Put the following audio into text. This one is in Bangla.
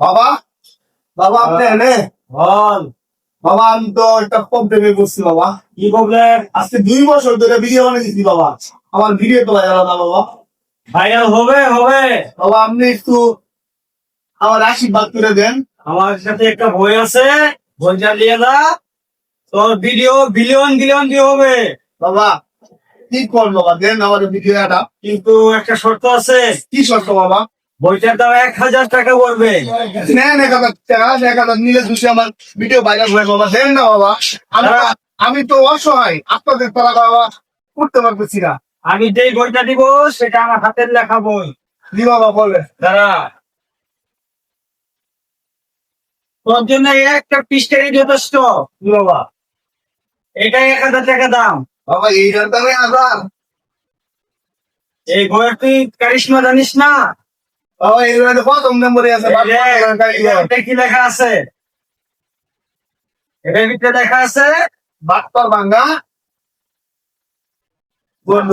বাবা বাবা আপনি এনে? বল। বাবা আমি তো একটা প্রবলেমে বসছি বাবা। কি প্রবলেম আজকে দুই বছর ধরে ভিডিও বানিয়েছি বাবা। আমার ভিডিও তো ভাইরাল না বাবা। ভাইরাল হবে হবে। বাবা আপনি একটু আমার আশীর্বাদ করে দেন। আমার সাথে একটা বই আছে বইটা নিয়ে যা তোর ভিডিও বিলিয়ন বিলিয়ন দিয়ে হবে। বাবা কি কর বাবা? দেন আমার ভিডিও এটা কিন্তু একটা শর্ত আছে। কি শর্ত বাবা? বইটার দাম এক হাজার টাকা পড়বে। নেন এক হাজার টাকা এক হাজার নিলে দুশো আমার ভিডিও ভাইরাল হয়ে বাবা। দেন না বাবা। আমি তো- অসহায় আপনাদের তারা বাবা করতে পারতেছি না। আমি যেই বইটা দিব সেটা আমার হাতের লেখা বই। দি বাবা বলে দাঁড়া। তোর জন্য একটা পৃষ্ঠারই যথেষ্ট। দি বাবা। এটা এক হাজার টাকা দাম। বাবা এই দামে হাজার এই বইয়ের তুই কারিশমা জানিস না? কি লেখা আছে? এটার ভিতরে লেখা আছে বাটপার ভাঙ্গা বন্ধু।